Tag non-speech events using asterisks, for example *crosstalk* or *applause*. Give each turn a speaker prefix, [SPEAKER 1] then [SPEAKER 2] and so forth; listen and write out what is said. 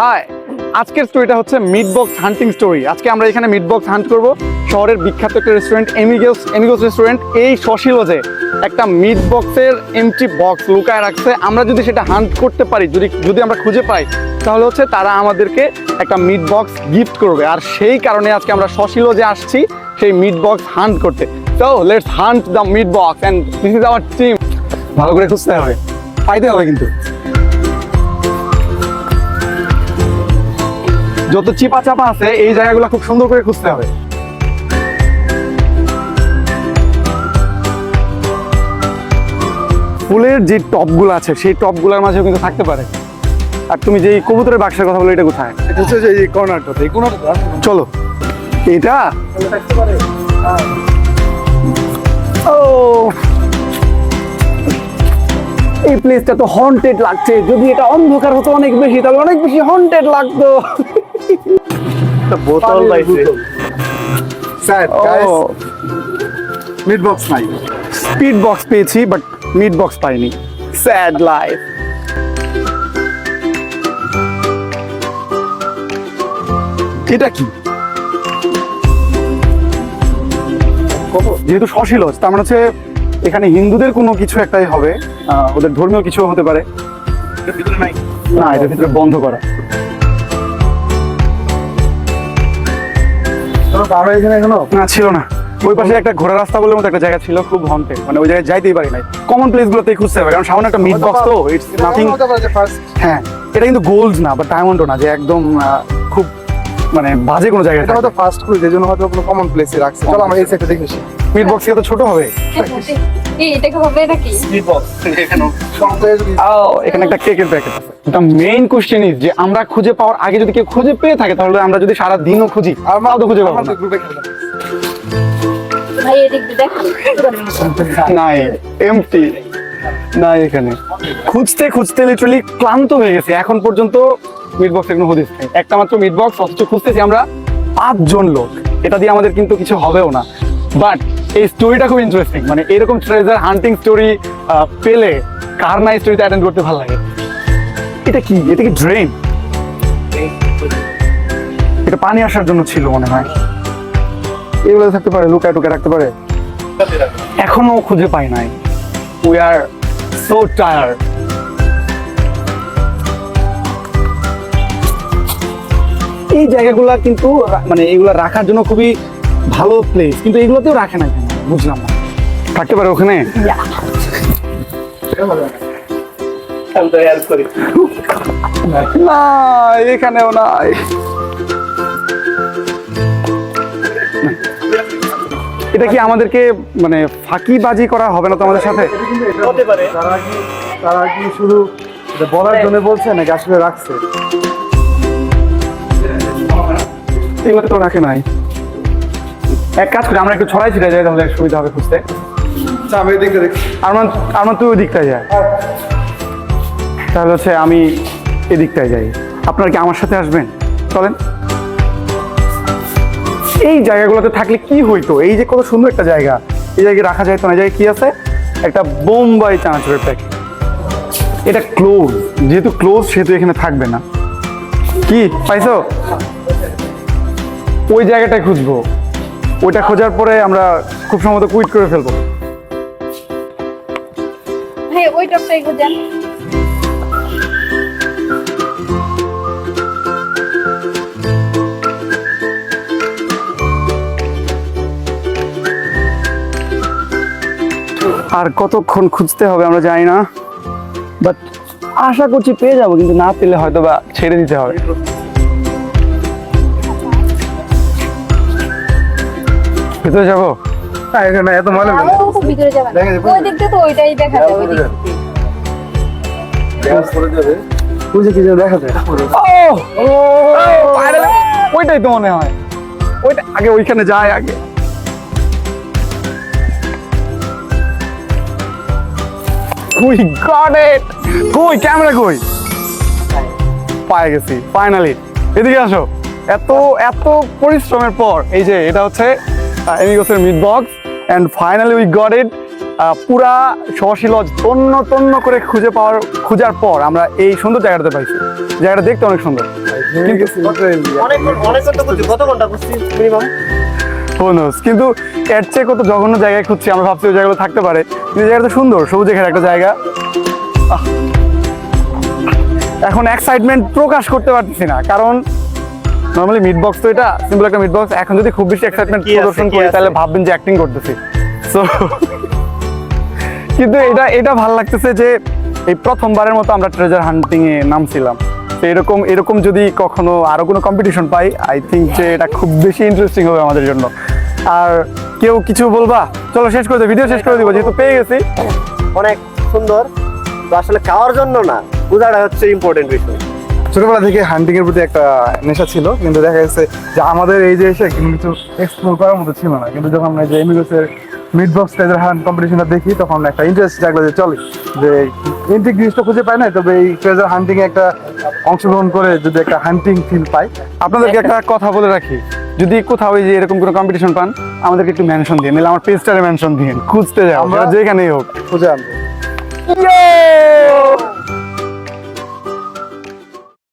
[SPEAKER 1] High, আজকের স্টোরিটা হচ্ছে মিট বক্স হান্টিং স্টোরি আজকে আমরা এখানে মিট বক্স হান্ট করব। শহরের বিখ্যাত একটা রেস্টুরেন্ট এমিগোস এমিগোস রেস্টুরেন্ট এই সশিলজে একটা মিট বক্সের এমটি বক্স লুকায় রাখছে। আমরা যদি সেটা হান্ট করতে পারি, যদি যদি আমরা খুঁজে পাই, তাহলে হচ্ছে তারা আমাদেরকে একটা মিট বক্স গিফট করবে। আর সেই কারণে আজকে আমরা সশিলজে আসছি, সেই মিট বক্স হান্ট করতে। তো let's hunt the meat box and this is our team ভালো করে খুঁজতে হবে। পাইতে হবে কিন্তু। যত চিপা চাপা আছে এই জায়গাগুলো খুব সুন্দর করে খুঁজতে হবে। ফুলের যে টপগুলো আছে সেই টপগুলোর মাঝেও কিন্তু থাকতে পারে। আর তুমি যে কবুতরের বাক্সের কথা বলো এটা কোথায়?
[SPEAKER 2] এটা হচ্ছে যে এই কর্নারটাতে এই কর্নারটা
[SPEAKER 1] চলো। এটা? ও। এই প্লেসটা তো হন্টেড লাগছে। যদি এটা অন্ধকার হতো অনেক বেশি তাহলে অনেক বেশি হন্টেড লাগতো। *laughs*
[SPEAKER 2] বোতল পাইছে। স্যার গাইস মিড বক্স নাই।
[SPEAKER 1] স্পিড বক্স পেয়েছি বাট মিড বক্স পাইনি। স্যাড লাইফ এটা কি? যেহেতু সশীলজ তার মানে হচ্ছে এখানে হিন্দুদের কোনো কিছু একটাই হবে। আহ, ওদের ধর্মীয় কিছু হতে পারে। না এটার ভিতরে বন্ধ করা।
[SPEAKER 2] পার হয়ে এখানে এখনও?
[SPEAKER 1] না ছিল না। ওই পাশে একটা ঘোড়া রাস্তা বলে মতো একটা জায়গা ছিল খুব হন্টে মানে ওই জায়গায় যাইতেই পারি নাই। কমন প্লেস গুলোতেই খুঁজতে হবে কারণ সামনে একটা মিট বক্স তো ইটস নাথিং হ্যাঁ এটা কিন্তু গোল্ড না বা ডায়মন্ডও না যে একদম আহ, খুব মানে বাজে কোনো জায়গায়
[SPEAKER 2] এটা হয়তো ফার্স্ট এই হয়তো কোনো কমন প্লেসে রাখছে। চলো আমরা এই সাইডে দেখে আসি।
[SPEAKER 1] বক্স তো ছোট হবে?
[SPEAKER 3] এটাকে নাকি?
[SPEAKER 2] মিড বক্স
[SPEAKER 1] ও এখানে একটা কেকের প্যাকেট আছে। দ্য মেইন কোশ্চেন ইজ যে আমরা খুঁজে পাওয়ার আগে যদি কেউ খুঁজে পেয়ে থাকে তাহলে আমরা যদি সারা দিনও খুঁজি
[SPEAKER 2] আমরা
[SPEAKER 1] তাও তো খুঁজে পাবো না। নাই এমটি নাই এখানে। খুঁজতে খুঁজতে লিটারালি ক্লান্ত হয়ে গেছে। এখন পর্যন্ত মিট বক্স এখনও হদিস একটা মাত্র মিট বক্স অথচ খুঁজতেছি আমরা পাঁচজন লোক। এটা দিয়ে আমাদের কিন্তু কিছু হবেও না। বাট এই স্টোরিটা খুব ইন্টারেস্টিং মানে এরকম ট্রেজার হান্টিং স্টোরি পেলে কার না স্টোরিতে অ্যাটেন্ড করতে ভালো লাগে? এটা কি? এটা কি ড্রেন এটা পানি আসার জন্য ছিল মনে হয়। এগুলো থাকতে পারে, লুকায় টুকায় রাখতে পারে। এখনও খুঁজে পাই নাই। উই আর সো টায়ার এই জায়গাগুলা কিন্তু মানে এগুলো রাখার জন্য খুবই ভালো প্লেস কিন্তু এগুলোতেও রাখে না বুঝলাম না। থাকতে পারে ওখানে? না এখানেও নাই। এটা কি আমাদেরকে মানে ফাঁকিবাজি করা হবে না তো আমাদের সাথে?
[SPEAKER 2] হতে পারে। তারা কি তারা কি শুধু বলার জন্য বলছে নাকি আসলে রাখছে?
[SPEAKER 1] এগুলোতে তো রাখে নাই। এক কাজ করি আমরা একটু ছড়াই ছিটা যাই তাহলে সুবিধা হবে খুঁজতে।
[SPEAKER 2] আচ্ছা আমি এদিকে দেখি
[SPEAKER 1] আর তুই ওই দিকটায় যায় তাহলে হচ্ছে আমি এদিকটায় যাই। আপনার কি আমার সাথে আসবেন? চলেন। এই জায়গাগুলোতে থাকলে কি হইতো? এই যে কত সুন্দর একটা জায়গা। এই জায়গায় রাখা যায় তো না জায়গায় কি আছে? একটা বোম্বাই চানাচুরের প্যাকেট এটা ক্লোজ যেহেতু ক্লোজ সেহেতু এখানে থাকবে না। কি? পাইছো? ওই জায়গাটায় খুঁজবো। ওইটা খোঁজার পরে আমরা খুব সম্ভবত কুইট করে ফেলব।
[SPEAKER 3] ভাই ওই টপটাই
[SPEAKER 1] আর কতক্ষণ খুঁজতে হবে আমরা জানি না বাট আশা করছি পেয়ে যাব কিন্তু না পেলে হয়তো বা ছেড়ে দিতে হবে ভেতরে যাব
[SPEAKER 2] হ্যাঁ এখানে এত
[SPEAKER 3] ভিতরে যাবেন
[SPEAKER 2] দেখা যাবে।
[SPEAKER 3] ওই দিক তো ওইটাই দেখা যাবে ওই দিক দিয়ে।
[SPEAKER 2] পড়ে যাবে বুঝে কি যেন দেখা যায়
[SPEAKER 1] ও ওইটাই তো মনে হয় ওইটা আগে ওইখানে যায় আগে উই গট ইট কই ক্যামেরা কই? পায়ে গেছি ফাইনালি এদিকে আসো। এত এত পরিশ্রমের পর এই যে এটা হচ্ছে এমিগোসের meat box and finally we got it পুরা সহশীলজ তন্ন তন্ন করে খুঁজে পাওয়ার খোঁজার পর আমরা এই সুন্দর জায়গাটাতে পাইছি। জায়গাটা দেখতে অনেক সুন্দর।
[SPEAKER 2] ভেঙে গেছে literally।
[SPEAKER 4] অনেক অনেক কত ঘণ্টা মিনিমাম
[SPEAKER 1] Knows? কিন্তু এর চেয়ে কত জঘন্য জায়গায় খুঁজছি আমরা ভাবছি ওই জায়গাগুলো থাকতে পারে। কিন্তু জায়গাটা সুন্দর সবুজে ঘেরা একটা জায়গা। এখন এক্সাইটমেন্ট প্রকাশ করতে পারতেছি না কারণ নর্মালি মিট বক্স তো এটা সিম্পল একটা মিট বক্স এখন যদি খুব বেশি এক্সাইটমেন্ট প্রদর্শন করি তাহলে ভাববেন যে অ্যাক্টিং করতেছি। সো কিন্তু এটা এটা ভালো লাগতেছে যে এই প্রথমবারের মতো আমরা ট্রেজার হান্টিং এ নামছিলাম। তো এরকম এরকম যদি কখনো আরও কোনো কম্পিটিশন পাই আই থিঙ্ক যে এটা খুব বেশি ইন্টারেস্টিং হবে আমাদের জন্য। আর কেউ কিছু বলবা? চলো শেষ করে ভিডিও শেষ করে দিব যেহেতু পেয়ে গেছি।
[SPEAKER 4] অনেক সুন্দর। তো আসলে খাওয়ার জন্য না পূজাটা হচ্ছে ইম্পর্টেন্ট বিষয়।
[SPEAKER 2] ছোটবেলা থেকে হান্টিং এর প্রতি একটা নেশা ছিল কিন্তু দেখা গেছে যে আমাদের এই যে এসে কিন্তু কিছু এক্সপ্লোর করার মতো ছিল না। কিন্তু যখন আমরা এই যে এমিগোসের মিড বক্স তাদের হান কম্পিটিশনটা দেখি তখন একটা ইন্টারেস্ট জাগলো যে চলে যে ইন্টিক জিনিসটা খুঁজে পাই না তবে এই ট্রেজার হান্টিংয়ে একটা অংশগ্রহণ করে যদি একটা হান্টিং ফিল পাই।
[SPEAKER 1] আপনাদেরকে একটা কথা বলে রাখি যদি কোথাও ওই যে এরকম কোনো কম্পিটিশন পান আমাদেরকে একটু মেনশন দিয়ে নিলে আমার পেজটারে মেনশন দিন খুঁজতে যাও
[SPEAKER 2] আমরা-
[SPEAKER 1] যেখানেই হোক।
[SPEAKER 2] খুঁজে আনব।